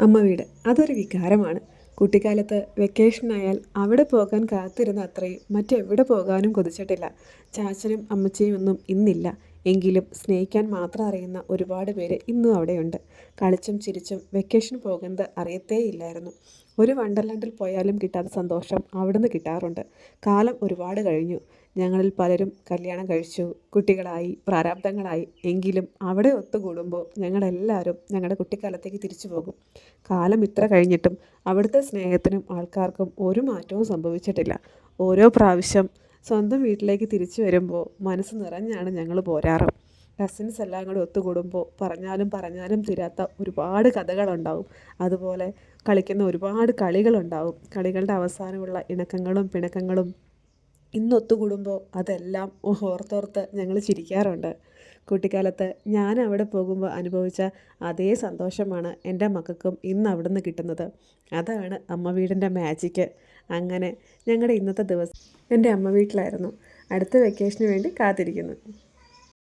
അമ്മ വീട്. അതൊരു വികാരമാണ്. കുട്ടിക്കാലത്ത് വെക്കേഷനായാൽ അവിടെ പോകാൻ കാത്തിരുന്ന അത്രയും മറ്റെവിടെ പോകാനും കൊതിച്ചിട്ടില്ല. ചാച്ചനും അമ്മച്ചയും ഒന്നും ഇന്നില്ല. എങ്കിലും സ്നേഹിക്കാൻ മാത്രം അറിയുന്ന ഒരുപാട് പേര് ഇന്നും അവിടെയുണ്ട്. കളിച്ചും ചിരിച്ചും വെക്കേഷൻ പോകുന്നത് അറിയത്തേ ഇല്ലായിരുന്നു ഒരു വണ്ടർലാൻഡിൽ പോയാലും കിട്ടാത്ത സന്തോഷം അവിടുന്ന് കിട്ടാറുണ്ട്. കാലം ഒരുപാട് കഴിഞ്ഞു. ഞങ്ങളിൽ പലരും കല്യാണം കഴിച്ചു കുട്ടികളായി പ്രാരാബ്ദങ്ങളായി. എങ്കിലും അവിടെ ഒത്തുകൂടുമ്പോൾ ഞങ്ങളെല്ലാവരും ഞങ്ങളുടെ കുട്ടിക്കാലത്തേക്ക് തിരിച്ചു പോകും. കാലം ഇത്ര കഴിഞ്ഞിട്ടും അവിടുത്തെ സ്നേഹത്തിനും ആൾക്കാർക്കും ഒരു മാറ്റവും സംഭവിച്ചിട്ടില്ല. ഓരോ പ്രാവശ്യം സ്വന്തം വീട്ടിലേക്ക് തിരിച്ചു വരുമ്പോൾ മനസ്സ് നിറഞ്ഞാണ് ഞങ്ങൾ പോരാറ്. കസിൻസ് എല്ലാം കൂടെ ഒത്തുകൂടുമ്പോൾ പറഞ്ഞാലും പറഞ്ഞാലും തീരാത്ത ഒരുപാട് കഥകളുണ്ടാവും. അതുപോലെ കളിക്കുന്ന ഒരുപാട് കളികളുണ്ടാവും. കളികളുടെ അവസാനമുള്ള ഇണക്കങ്ങളും പിണക്കങ്ങളും ഇന്ന് ഒത്തുകൂടുമ്പോൾ അതെല്ലാം ഓർത്തോർത്ത് ഞങ്ങൾ ചിരിക്കാറുണ്ട്. കുട്ടിക്കാലത്ത് ഞാൻ അവിടെ പോകുമ്പോൾ അനുഭവിച്ച അതേ സന്തോഷമാണ് എന്റെ മക്കൾക്കും ഇന്ന് അവിടുന്ന് കിട്ടുന്നത്. അതാണ് അമ്മ വീടിന്റെ മാജിക്ക്. അങ്ങനെ ഞങ്ങളുടെ ഇന്നത്തെ ദിവസം എന്റെ അമ്മ വീട്ടിലായിരുന്നു. അടുത്ത വെക്കേഷന് വേണ്ടി കാത്തിരിക്കുന്നു.